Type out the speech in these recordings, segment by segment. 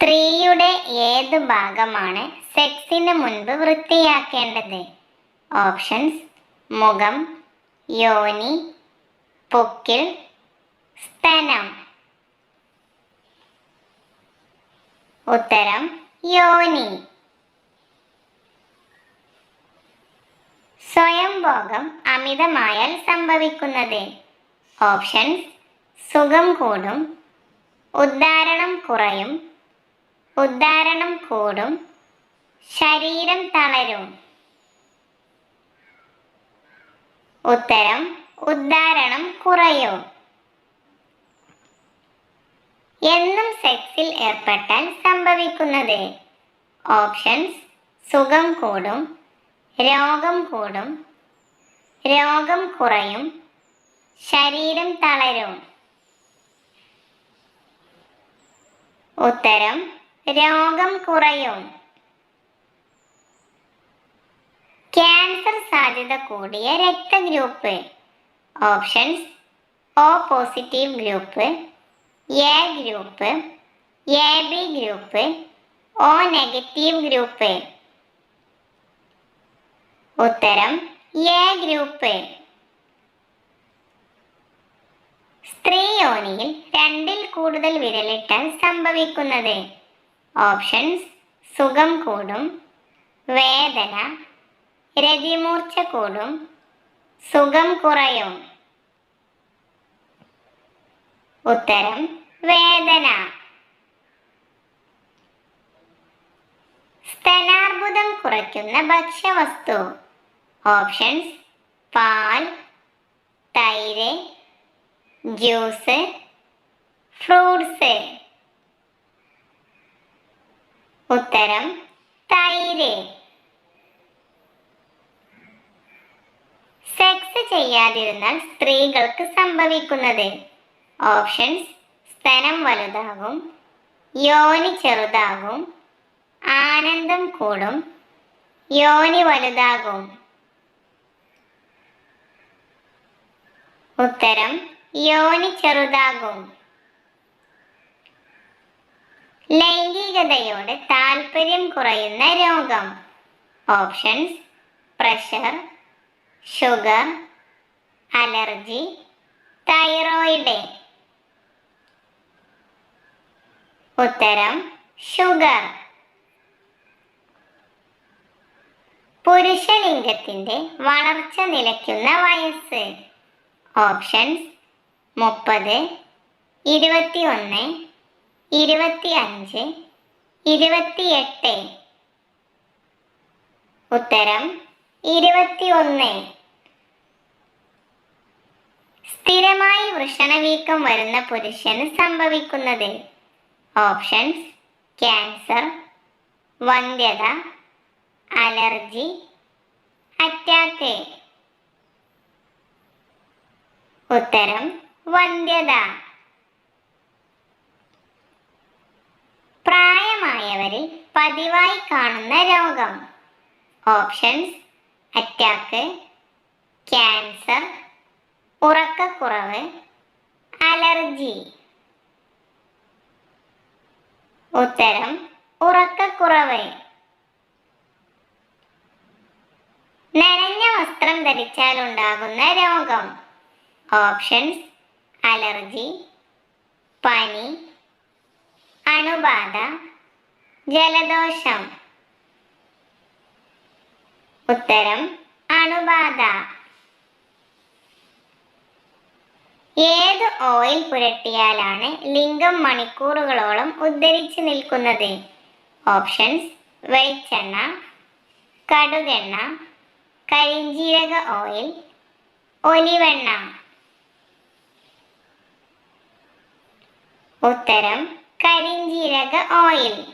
സ്ത്രീയുടെ ഏത് ഭാഗമാണ് സെക്സിന് മുൻപ് വൃത്തിയാക്കേണ്ടത്? ഓപ്ഷൻസ് മുഖം യോനി പൊക്കിൽ സ്തനം. ഉത്തരം യോനി. സ്വയംഭോഗം അമിതമായാൽ സംഭവിക്കുന്നത്? ഓപ്ഷൻസ് സുഖം കൂടും ഉദ്ധാരണം കുറയും ഉദ്ധാരണം കൂടും ശരീരം തളരും. ഉത്തരം ഉദ്ധാരണം കുറയും. എന്നും സെക്സിൽ ഏർപ്പെട്ടാൽ സംഭവിക്കുന്നത് ഓപ്ഷൻസ് സുഖം കൂടും രോഗം കൂടും രോഗം കുറയും ശരീരം തളരും. ഉത്തരം രോഗം കുറയും. ക്യാൻസർ സാധ്യത കൂടിയ രക്തഗ്രൂപ്പ്. Options O positive group A group A B group O negative group. ഉത്തരം എ ഗ്രൂപ്പ്. സ്ത്രീ യോനിയിൽ രണ്ടിൽ കൂടുതൽ വിരലിട്ടാൽ സംഭവിക്കുന്നത്. ഓപ്ഷൻസ് സുഖം കൂടും വേദന രതിമൂർച്ച കൂടും സുഖം കുറയും. ഉത്തരം വേദന. സ്തനാർബുദം കുറയ്ക്കുന്ന ഭക്ഷ്യവസ്തു. ഓപ്ഷൻസ് പാൽ തൈര് ജ്യൂസ് ഫ്രൂട്ട്സ്. ഉത്തരം തൈര്. സെക്സ് ചെയ്യാതിരുന്നാൽ സ്ത്രീകൾക്ക് സംഭവിക്കുന്നത്. ഓപ്ഷൻസ് സ്തനം വലുതാകും യോനി ചെറുതാകും ആനന്ദം കൂടും യോനി വലുതാകും. ഉത്തരം യോനി ചെറുതാകും. ലൈംഗികതയോട് താല്പര്യം കുറയുന്ന രോഗം. Options pressure sugar allergy thyroid. ഉത്തരം ഷുഗർ. പുരുഷലിംഗത്തിന്റെ വളർച്ച നിലയ്ക്കുന്ന വയസ്സ്. ഓപ്ഷൻസ് മുപ്പത് ഇരുപത്തി ഒന്ന് ഇരുപത്തി അഞ്ച് ഇരുപത്തിയെട്ട്. ഉത്തരം ഇരുപത്തി ഒന്ന് സ്ഥിരമായി വൃഷണവീക്കം വരുന്ന പുരുഷന് സംഭവിക്കുന്നത്. ഓപ്ഷൻസ് ക്യാൻസർ വന്ധ്യത അലർജി അറ്റാക്ക്. ഉത്തരം വന്ധ്യത. പ്രായമായവരിൽ പതിവായി കാണുന്ന രോഗം. ഓപ്ഷൻസ് അറ്റാക്ക് ക്യാൻസർ ഉറക്കക്കുറവ് അലർജി. ഉത്തരം ഉറക്കക്കുറവ്. നനഞ്ഞ വസ്ത്രം ധരിച്ചാൽ ഉണ്ടാകുന്ന രോഗം. ഓപ്ഷൻസ് അലർജി പനി അണുബാധ ജലദോഷം. ഉത്തരം അണുബാധ. ഏത് ഓയിൽ പുരട്ടിയാലാണ് ലിംഗം മണിക്കൂറുകളോളം ഉദ്ധരിച്ചു നിൽക്കുന്നത്? ഓപ്ഷൻസ് വെളിച്ചെണ്ണ കടുകെണ്ണ കരിഞ്ജീരക ഓയിൽ ഒലിവെണ്ണ. ഉത്തരം കരിഞ്ജീരക ഓയിൽ.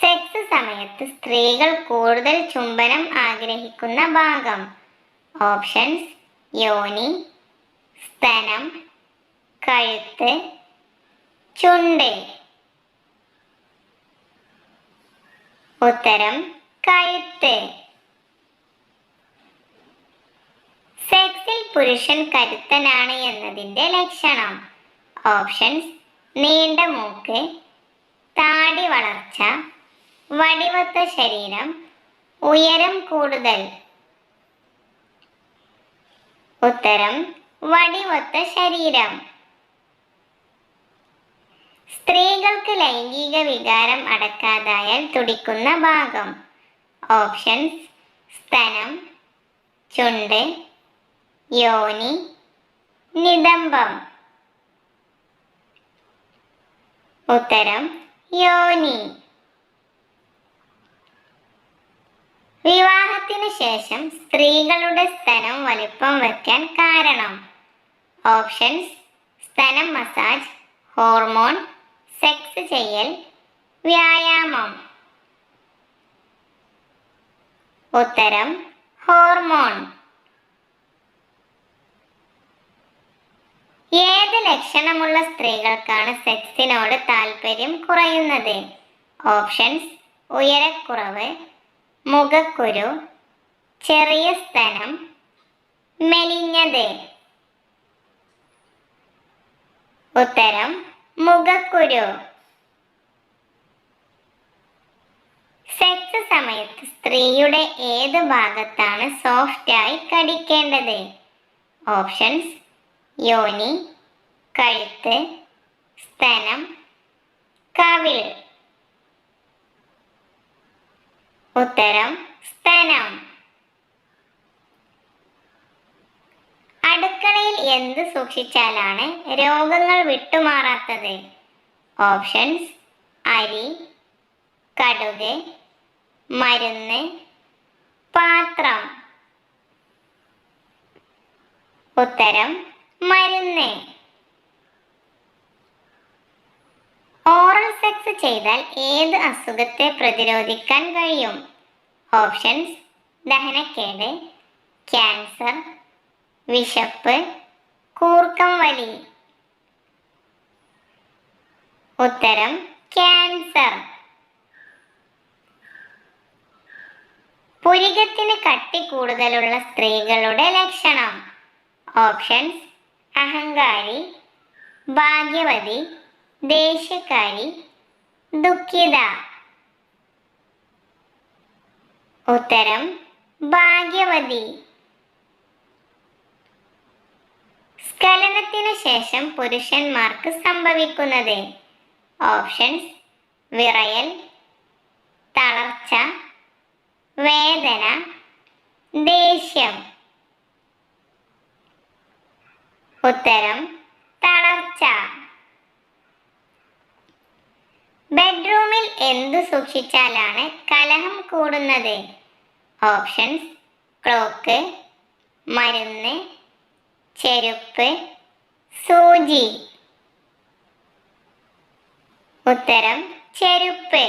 സെക്സ് സമയത്ത് സ്ത്രീകൾ കൂടുതൽ ചുംബനം ആഗ്രഹിക്കുന്ന ഭാഗം. ഓപ്ഷൻസ് യോനി സ്തനം കഴുത്ത് ചുണ്ട്. ഉത്തരം കഴുത്ത്. സെക്സിൽ പുരുഷൻ കരുത്തനാണ് എന്നതിന്റെ ലക്ഷണം. ഓപ്ഷൻസ് നീണ്ട മൂക്ക് താടി വളർച്ച വടിവത്ത ശരീരം ഉയരം കൂടുതൽ. ഉത്തരം വടിവത്ത ശരീരം. സ്ത്രീകൾക്ക് ലൈംഗിക വികാരം അടക്കാതായാൽ തുടിക്കുന്ന ഭാഗം. ഓപ്ഷൻസ് സ്തനം ചുണ്ട് യോനി നിതംബം. ഉത്തരം യോനി. വിവാഹത്തിനു ശേഷം സ്ത്രീകളുടെ സ്തനം വലിപ്പം വയ്ക്കാൻ കാരണം. ഓപ്ഷൻസ് സ്തനം മസാജ് ഹോർമോൺ സെക്സ് ചെയ്യൽ വ്യായാമം. ഉത്തരം ഹോർമോൺ ഏത് ലക്ഷണമുള്ള സ്ത്രീകൾക്കാണ് സെക്സിനോട് താല്പര്യം കുറയുന്നത്. ഓപ്ഷൻസ് ഉയരക്കുറവ് മുഖക്കുരു ചെറിയ സ്തനം മെലിഞ്ഞത്. ഉത്തരം മുഖക്കുരു. സെക്സ് സമയത്ത് സ്ത്രീയുടെ ഏത് ഭാഗത്താണ് സോഫ്റ്റായി കടിക്കേണ്ടത്? ഓപ്ഷൻസ് യോനി കഴുത്ത് സ്തനം കവിൾ ഉത്തരം സ്തനം. അടുക്കളയിൽ എന്ത് സൂക്ഷിച്ചാലാണ് രോഗങ്ങൾ വിട്ടുമാറാത്തത്? ഓപ്ഷൻസ് അരി കടുക് മരുന്ന് പാത്രം. ഉത്തരം മരുന്ന്. ഓറൽ സെക്സ് ചെയ്താൽ ഏത് അസുഖത്തെ പ്രതിരോധിക്കാൻ കഴിയും? ഓപ്ഷൻസ് ദഹനക്കേട് ക്യാൻസർ വിശപ്പ് കൂർക്കം വലി. ഉത്തരം ക്യാൻസർ പുരികത്തിന് കട്ടി കൂടുതലുള്ള സ്ത്രീകളുടെ ലക്ഷണം. ഓപ്ഷൻസ് അഹങ്കാരി ഭാഗ്യവതി ദേഷ്യക്കാരി ദുഃഖിത. ഉത്തരം ഭാഗ്യവതി. സ്ഖലനത്തിനു ശേഷം പുരുഷന്മാർക്ക് സംഭവിക്കുന്നത്. ഓപ്ഷൻസ് വിറയൽ തളർച്ച വേദന ദേഷ്യം. ഉത്തരം തളർച്ച ബെഡ്റൂമിൽ എന്തു സൂക്ഷിച്ചാലാണ് കലഹം കൂടുന്നത്? ഓപ്ഷൻസ് ക്ലോക്ക് മരുന്ന് ചെരുപ്പ് സൂചി. ഉത്തരം ചെരുപ്പ്.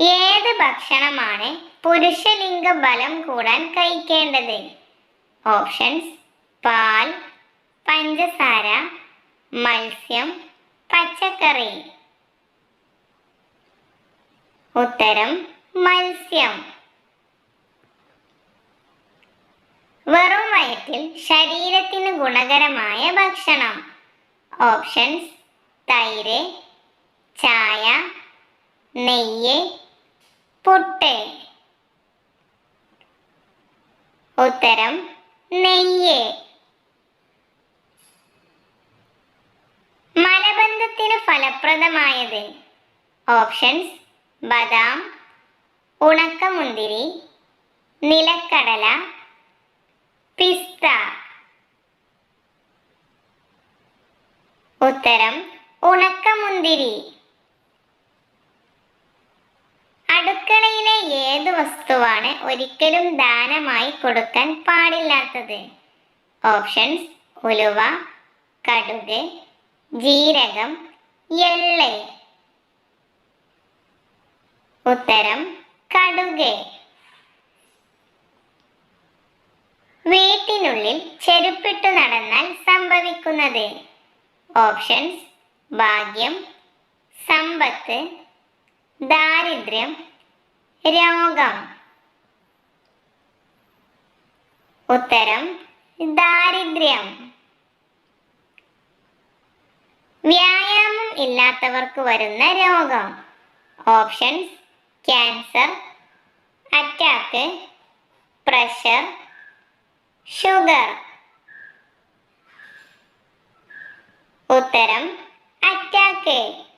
ഏത് ഭക്ഷണമാണ് പുരുഷലിംഗ ബലം കൂടാൻ കഴിക്കേണ്ടത്? ഓപ്ഷൻസ് പാൽ പഞ്ചസാര മത്സ്യം പച്ചക്കറി. ഉത്തരം മത്സ്യം. വെറും വയറ്റിൽ ശരീരത്തിന് ഗുണകരമായ ഭക്ഷണം. ഓപ്ഷൻസ് തൈര് ചായ നെയ്യ് പുട്ട്. ഉത്തരം നെയ്യ്. മലബന്ധത്തിന് ഫലപ്രദമായത്? ഓപ്ഷൻസ് ബദാം ഉണക്കമുന്തിരി നിലക്കടല പിസ്ത. ഉത്തരം ഉണക്കമുന്തിരി. അടുക്കളയിലെ ഏത് വസ്തുവാണ് ഒരിക്കലും ദാനമായി കൊടുക്കാൻ പാടില്ലാത്തത്? ഓപ്ഷൻസ് ഉലുവ കടുക് ജീരകം എള്ള്. ഉത്തരം കടുക്. വീട്ടിനുള്ളിൽ ചെരുപ്പിട്ടു നടന്നാൽ സംഭവിക്കുന്നത്. ഓപ്ഷൻസ് ഭാഗ്യം സമ്പത്ത് ദാരിദ്ര്യം രോഗം. ഉത്തരം ദാരിദ്ര്യം. വ്യായാമം ഇല്ലാത്തവർക്ക് വരുന്ന രോഗം. Options cancer attack pressure sugar. ഉത്തരം അറ്റാക്ക്.